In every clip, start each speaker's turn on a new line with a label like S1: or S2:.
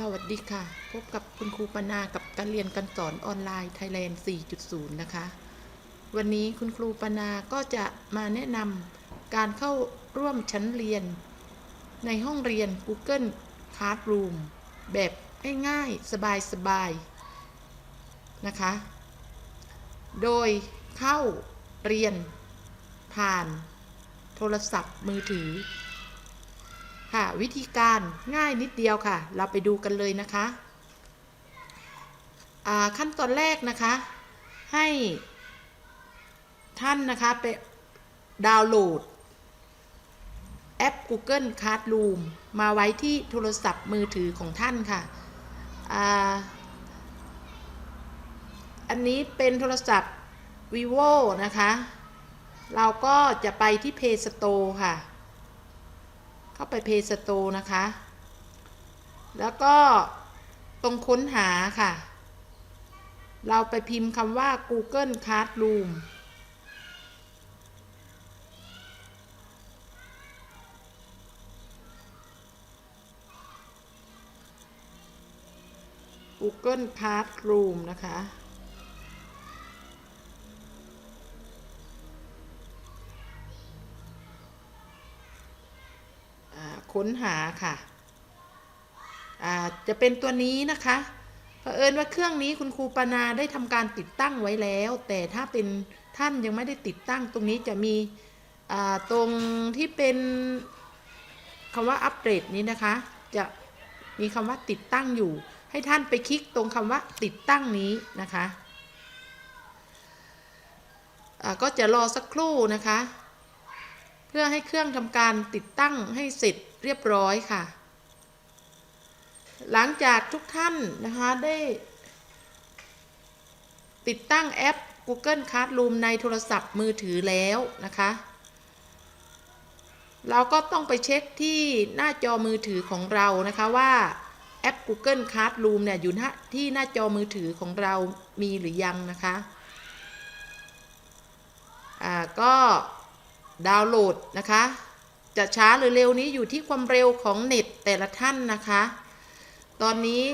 S1: สวัสดีค่ะ พบกับคุณครูปนากับการเรียนการสอนออนไลน์ Thailand 4.0 นะคะ วันนี้คุณครูปนาก็จะมาแนะนำการเข้าร่วมชั้นเรียน ในห้องเรียน Google Classroom แบบง่ายๆ สบายๆ นะคะ โดยเข้าเรียนผ่านโทรศัพท์มือถือ ค่ะ วิธีการง่ายนิดเดียวค่ะ เราไปดูกันเลยนะคะ ขั้นตอนแรกนะคะ ให้ท่านนะคะไปดาวน์โหลดแอป Google Classroom มาไว้ที่โทรศัพท์มือถือของท่านค่ะออันนี้เป็นโทรศัพท์ vivo นะคะ เราก็จะไปที่ Play Store ค่ะ เข้าไป Play Store นะคะ แล้วก็ตรงค้นหาค่ะ เราไปพิมพ์คำว่า Google Classroom กูเกิลค a s s r o o m นะคะ ค้นหาค่ะจะเป็นตัวนี้นะคะเผอิญว่าเครื่องนี้คุณครูปนาได้ทำการติดตั้งไว้แล้ว แต่ถ้าเป็นท่านยังไม่ได้ติดตั้งตรงนี้จะมีตรงที่เป็นคำว่าอัปเดตนี้นะคะ จะมีคำว่าติดตั้งอยู่ ให้ท่านไปคลิกตรงคำว่าติดตั้งนี้นะคะก็จะรอสักครู่นะคะ เพื่อให้เครื่องทำการติดตั้งให้เสร็จเรียบร้อยค่ะ หลังจากทุกท่านนะคะได้ ติดตั้งแอป Google Classroom ในโทรศัพท์มือถือแล้วนะคะ เราก็ต้องไปเช็คที่หน้าจอมือถือของเรานะคะว่าแอป Google Classroom เนี่ยอยู่ที่หน้าจอมือถือของเรามีหรือยังนะคะอ่าก็ดาวน์โหลดนะคะ จะช้าหรือเร็วนี้อยู่ที่ความเร็วของเน็ตแต่ละท่านนะคะ ตอนนี้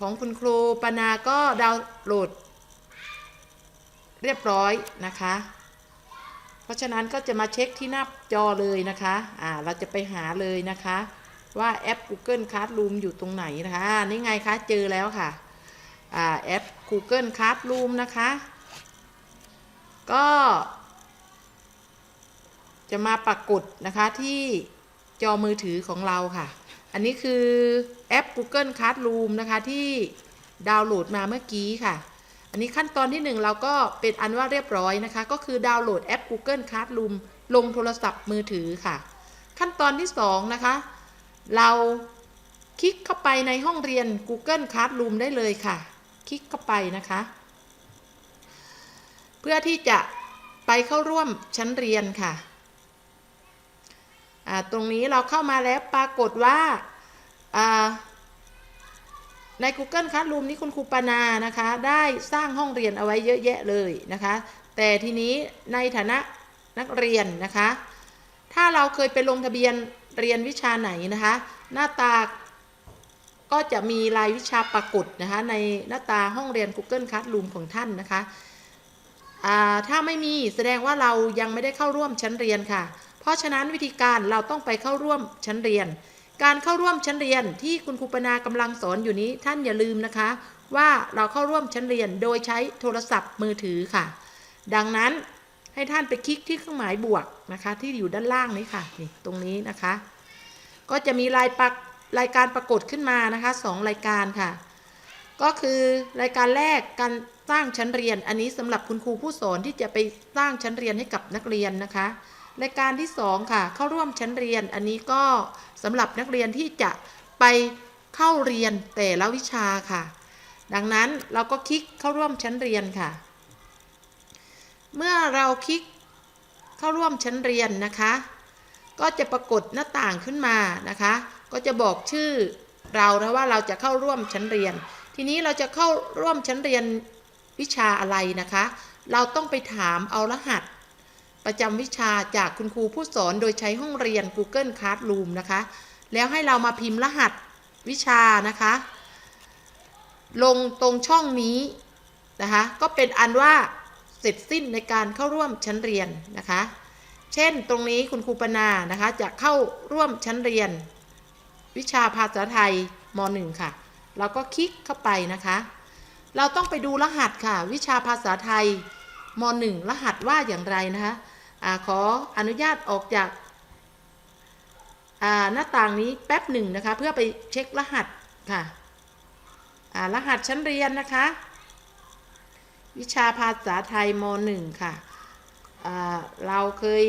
S1: ของคุณครูปนาก็ดาวน์โหลด เรียบร้อยนะคะ เพราะฉะนั้นก็จะมาเช็คที่หน้าจอเลยนะคะ อ่า เราจะไปหาเลยนะคะ ว่าแอป Google Classroom อยู่ตรงไหนนะคะนี่ไงคะเจอแล้วค่ะ อ่า แอป Google Classroom นะคะ ก็ จะมาปรากฏนะคะที่จอมือถือของเราค่ะ อันนี้คือแอป Google Classroom นะคะที่ดาวน์โหลดมาเมื่อกี้ค่ะ อันนี้ขั้นตอนที่หนึ่งเราก็เป็นอันว่าเรียบร้อยนะคะ ก็คือดาวน์โหลดแอป Google Classroom ลงโทรศัพท์มือถือค่ะ ขั้นตอนที่สองนะคะ เราคลิกเข้าไปในห้องเรียน Google Classroom ได้เลยค่ะ คลิกเข้าไปนะคะ เพื่อที่จะไปเข้าร่วมชั้นเรียนค่ะ ตรงนี้เราเข้ามาแล้วปรากฏว่าใน Google Classroom นี้คุณครูปนานะคะ ได้สร้างห้องเรียนเอาไว้เยอะแยะเลยนะคะ แต่ทีนี้ในฐานะนักเรียนนะคะ ถ้าเราเคยไปลงทะเบียนเรียนวิชาไหนนะคะ หน้าตาก็จะมีรายวิชาปรากฏนะคะ ในหน้าตาห้องเรียน Google Classroom ของท่านนะคะ ถ้าไม่มีแสดงว่าเรายังไม่ได้เข้าร่วมชั้นเรียนค่ะ เพราะฉะนั้นวิธีการเราต้องไปเข้าร่วมชั้นเรียน การเข้าร่วมชั้นเรียนที่คุณครูปนากำลังสอนอยู่นี้ท่านอย่าลืมนะคะ ว่าเราเข้าร่วมชั้นเรียนโดยใช้โทรศัพท์มือถือค่ะ ดังนั้นให้ท่านไปคลิกที่เครื่องหมายบวกนะคะ ที่อยู่ด้านล่างนี้ค่ะนี่ตรงนี้นะคะ ก็จะมีรายปักรายการปรากฏขึ้นมานะคะสองรายการค่ะ ก็คือรายการแรกการสร้างชั้นเรียน อันนี้สำหรับคุณครูผู้สอนที่จะไปสร้างชั้นเรียนให้กับนักเรียนนะคะ รายการที่ 2 ค่ะ เข้าร่วมชั้นเรียน อันนี้ก็สำหรับนักเรียนที่จะไปเข้าเรียนแต่ละวิชาค่ะ ดังนั้นเราก็คลิกเข้าร่วมชั้นเรียนค่ะ เมื่อเราคลิกเข้าร่วมชั้นเรียนนะคะ ก็จะปรากฏหน้าต่างขึ้นมานะคะ ก็จะบอกชื่อเรานะว่าเราจะเข้าร่วมชั้นเรียน ทีนี้เราจะเข้าร่วมชั้นเรียนวิชาอะไรนะคะ เราต้องไปถามเอารหัส ประจำวิชาจากคุณครูผู้สอนโดยใช้ห้องเรียน Google Classroom นะคะ แล้วให้เรามาพิมพ์รหัสวิชานะคะ ลงตรงช่องนี้นะคะ ก็เป็นอันว่าเสร็จสิ้นในการเข้าร่วมชั้นเรียนนะคะ เช่นตรงนี้คุณครูปนานะคะ จะเข้าร่วมชั้นเรียน วิชาภาษาไทยม .1 ค่ะ เราก็คลิกเข้าไปนะคะ เราต้องไปดูรหัสค่ะ วิชาภาษาไทยม .1 รหัสว่าอย่างไรนะคะ อขออนุญาตออกจากาหน้าต่างนี้แป๊บหนึ่งนะคะ เพื่อไปเช็ครหัสค่ะรหัสชั้นเรียนนะคะ วิชาภาษาไทยม .1 ค่ะเราเคย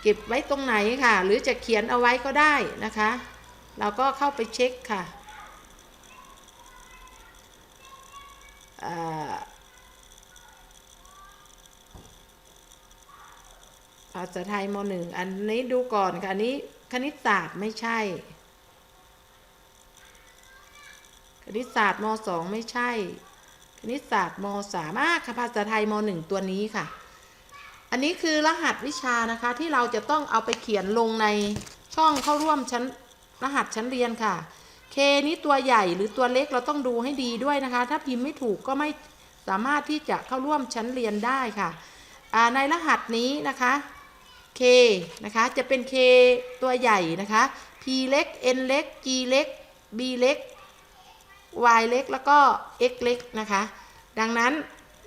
S1: เก็บไว้ตรงไหนค่ะ หรือจะเขียนเอาไว้ก็ได้นะคะ เราก็เข้าไปเช็คค่ะอ่า ภาษาไทยมหนึ่งอันนี้ดูก่อนค่ะอันนี้คณิตศาสตร์ไม่ใช่ คณิตศาสตร์มสองไม่ใช่ คณิตศาสตร์มสามอะค่ะภาษาไทยมหนึ่งตัวนี้ค่ะ อันนี้คือรหัสวิชานะคะที่เราจะต้องเอาไปเขียนลงในช่องเข้าร่วมชั้นรหัสชั้นเรียนค่ะ K นี้ตัวใหญ่หรือตัวเล็กเราต้องดูให้ดีด้วยนะคะ ถ้าพิมพ์ไม่ถูกก็ไม่สามารถที่จะเข้าร่วมชั้นเรียนได้ค่ะในรหัสนี้นะคะ K นะคะ จะเป็น K ตัวใหญ่นะคะ P เล็ก N เล็ก G เล็ก B เล็ก y เล็กแล้วก็ x เล็กนะคะ ดังนั้น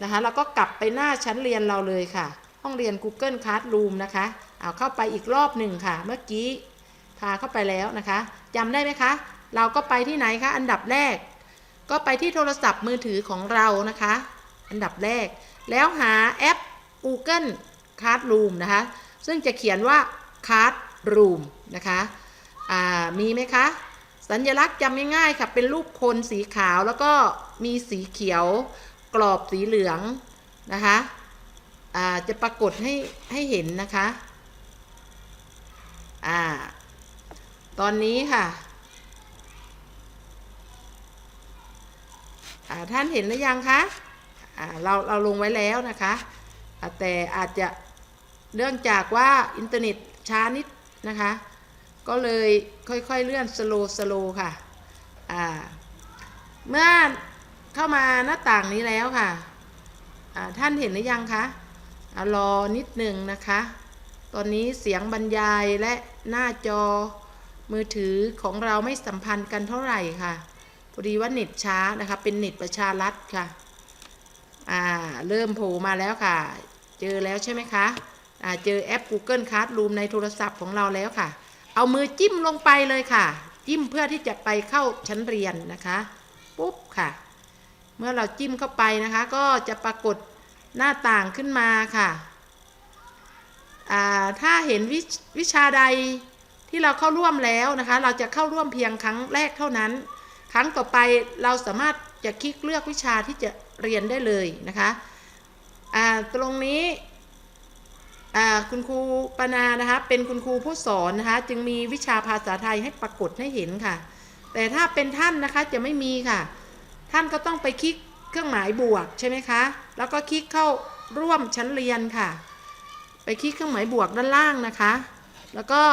S1: นะคะเราก็กลับไปหน้าชั้นเรียนเราเลยค่ะ ห้องเรียน Google Classroom นะคะ เอาเข้าไปอีกรอบหนึ่งค่ะ เมื่อกี้พาเข้าไปแล้วนะคะจำได้ไหมคะ เราก็ไปที่ไหนคะ อันดับแรก ก็ไปที่โทรศัพท์มือถือของเรานะคะ อันดับแรก แล้วหาแอป Google Classroom นะคะ ซึ่งจะเขียนว่า Classroom นะคะอ่ามีไหมคะ สัญลักษณ์จำง่ายๆค่ะ เป็นรูปคนสีขาวแล้วก็มีสีเขียว กรอบสีเหลืองนะคะอ่าจะปรากฏให้ให้เห็นนะคะอ่าตอนนี้ค่ะท่านเห็นหรือยังคะเราเราลงไว้แล้วนะคะ แต่อาจจะ เนื่องจากว่าอินเทอร์เน็ตช้านิดนะคะ ก็เลยค่อยๆเลื่อนสโลสโลค่ะเมื่อเข้ามาหน้าต่างนี้แล้วค่ะท่านเห็นหรือยังคะอรอนิดหนึ่งนะคะ ตอนนี้เสียงบรรยายและหน้าจอมือถือของเราไม่สัมพันธ์กันเท่าไหร่ค่ะพอดีว่าเน็ตช้านะคะ เป็นเน็ตประชารัฐค่ะ อ่า เริ่มโผล่มาแล้วค่ะ เจอแล้วใช่ไหมคะ เจอแอป Google Classroom ในโทรศัพท์ของเราแล้วค่ะ เอามือจิ้มลงไปเลยค่ะ จิ้มเพื่อที่จะไปเข้าชั้นเรียนนะคะปุ๊บค่ะ เมื่อเราจิ้มเข้าไปนะคะ ก็จะปรากฏหน้าต่างขึ้นมาค่ะถ้าเห็นวิวิชาใดที่เราเข้าร่วมแล้วนะคะ เราจะเข้าร่วมเพียงครั้งแรกเท่านั้น ครั้งต่อไปเราสามารถจะคลิกเลือกวิชาที่จะเรียนได้เลยนะคะ ตรงนี้ คุณครูปนานะคะเป็นคุณครูผู้สอนนะคะจึงมีวิชาภาษาไทยให้ปรากฏให้เห็นค่ะ แต่ถ้าเป็นท่านนะคะจะไม่มีค่ะ ท่านก็ต้องไปคลิกเครื่องหมายบวกใช่ไหมคะ แล้วก็คลิกเข้าร่วมชั้นเรียนค่ะ ไปคลิกเครื่องหมายบวกด้านล่างนะคะ แล้วก็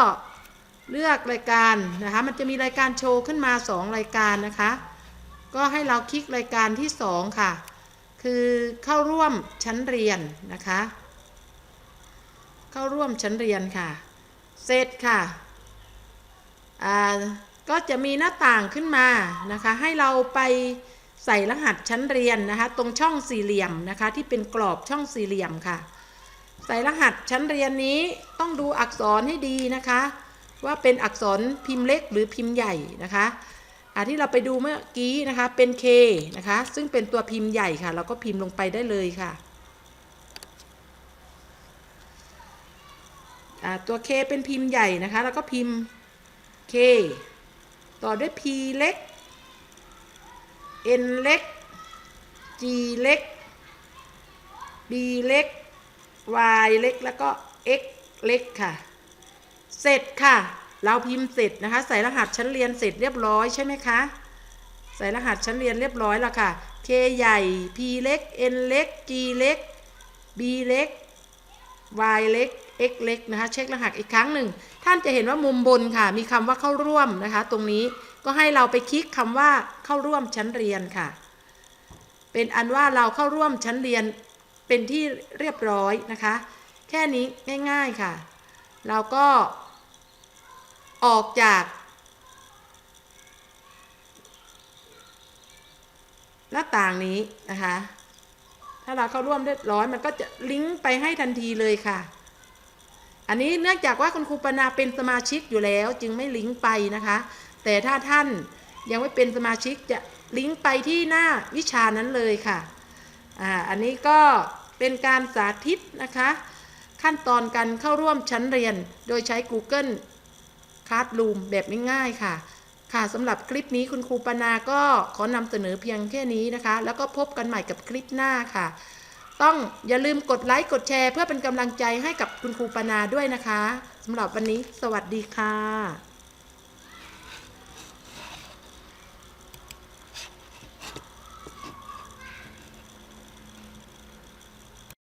S1: เลือกรายการนะคะ มันจะมีรายการโชว์ขึ้นมา 2 รายการนะคะ ก็ให้เราคลิกรายการที่ 2 ค่ะ คือเข้าร่วมชั้นเรียนนะคะ เข้าร่วมชั้นเรียนค่ะ เสร็จค่ะก็จะมีหน้าต่างขึ้นมานะคะ ให้เราไปใส่รหัสชั้นเรียนนะคะ ตรงช่องสี่เหลี่ยมนะคะ ที่เป็นกรอบช่องสี่เหลี่ยมค่ะ ใส่รหัสชั้นเรียนนี้ต้องดูอักษรให้ดีนะคะ ว่าเป็นอักษรพิมพ์เล็กหรือพิมพ์ใหญ่นะคะอ่าที่เราไปดูเมื่อกี้นะคะเป็น K นะคะ ซึ่งเป็นตัวพิมพ์ใหญ่ค่ะ เราก็พิมพ์ลงไปได้เลยค่ะ อ่า ตัว K เป็นพิมพ์ใหญ่นะคะ แล้วก็พิมพ์ K ต่อด้วย P เล็ก N เล็ก G เล็ก B เล็ก Y เล็ก แล้วก็ X เล็กค่ะ เสร็จค่ะ เราพิมพ์เสร็จนะคะ ใส่รหัสชั้นเรียนเสร็จเรียบร้อยใช่ไหมคะ ใส่รหัสชั้นเรียนเรียบร้อยแล้วค่ะ K ใหญ่ P เล็ก N เล็ก G เล็ก B เล็ก y เล็ก x เล็กนะคะ เช็ครหัสอีกครั้งหนึ่ง ท่านจะเห็นว่ามุมบนค่ะ มีคำว่าเข้าร่วมนะคะ ตรงนี้ก็ให้เราไปคลิกคำว่าเข้าร่วมชั้นเรียนค่ะ เป็นอันว่าเราเข้าร่วมชั้นเรียนเป็นที่เรียบร้อยนะคะ แค่นี้ง่ายๆค่ะ เราก็ออกจาก หน้าต่างนี้นะคะาเราเข้าร่วมเรียบร้อยมันก็จะลิงก์ไปให้ทันทีเลยค่ะ อันนี้เนื่องจากว่าคุณครูปนาเป็นสมาชิกอยู่แล้วจึงไม่ลิงก์ไปนะคะ แต่ถ้าท่านยังไม่เป็นสมาชิกจะลิงก์ไปที่หน้าวิชานั้นเลยค่ะอ่าอันนี้ก็เป็นการสาธิตนะคะ ขั้นตอนการเข้าร่วมชั้นเรียนโดยใช้ Google Classroom แบบง่ายๆค่ะ ค่ะสำหรับคลิปนี้คุณครูปนาก็ขอนำเสนอเพียงแค่นี้นะคะ แล้วก็พบกันใหม่กับคลิปหน้าค่ะ ต้องอย่าลืมกดไลค์กดแชร์ เพื่อเป็นกำลังใจให้กับคุณครูปนาด้วยนะคะสำหรับวันนี้ สวัสดีค่ะ